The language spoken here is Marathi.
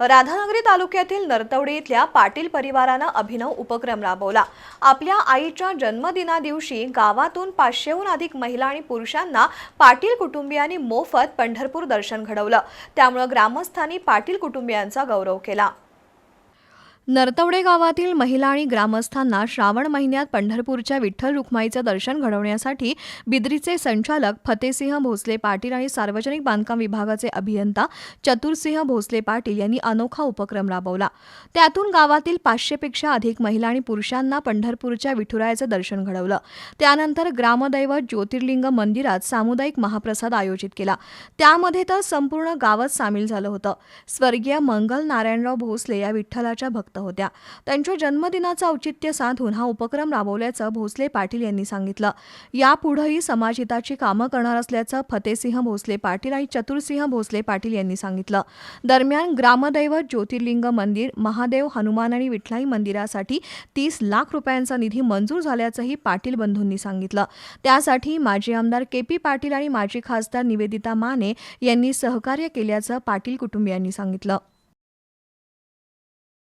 राधानगरी तालुक्यातील नरतवडी इथल्या पाटील परिवारानं अभिनव उपक्रम राबवला. आपल्या आईच्या जन्मदिनादिवशी गावातून पाचशेहून अधिक महिला आणि पुरुषांना पाटील कुटुंबियांनी मोफत पंढरपूर दर्शन घडवलं. त्यामुळं ग्रामस्थांनी पाटील कुटुंबियांचा गौरव केला. नरतवडे गावातील महिला आणि ग्रामस्थांना श्रावण महिन्यात पंढरपूरच्या विठ्ठल रुक्माईचं दर्शन घडवण्यासाठी बिद्रीचे संचालक फतेसिंह भोसले पाटील आणि सार्वजनिक बांधकाम विभागाचे अभियंता चतुरसिंह भोसले पाटील यांनी अनोखा उपक्रम राबवला. त्यातून गावातील पाचशेपेक्षा अधिक महिला आणि पुरुषांना पंढरपूरच्या विठुरायाचं दर्शन घडवलं. त्यानंतर ग्रामदैवत ज्योतिर्लिंग मंदिरात सामुदायिक महाप्रसाद आयोजित केला. त्यामध्ये तर संपूर्ण गावच सामील झालं होतं. स्वर्गीय मंगल नारायणराव भोसले या विठ्ठलाच्या भक्त होत्या. त्यांच्या जन्मदिनाचं औचित्य साधून हा उपक्रम राबवल्याचं भोसले पाटील यांनी सांगितलं. यापुढेही समाजहिताची कामं करणार असल्याचं फतेसिंह भोसले पाटील आणि चतुरसिंह भोसले पाटील यांनी सांगितलं. दरम्यान ग्रामदैवत ज्योतिर्लिंग मंदिर महादेव हनुमान आणि विठलाई मंदिरासाठी तीस लाख रुपयांचा निधी मंजूर झाल्याचंही पाटील बंधूंनी सांगितलं. त्यासाठी माजी आमदार के पी पाटील आणि माजी खासदार निवेदिता माने यांनी सहकार्य केल्याचं पाटील कुटुंबियांनी सांगितलं.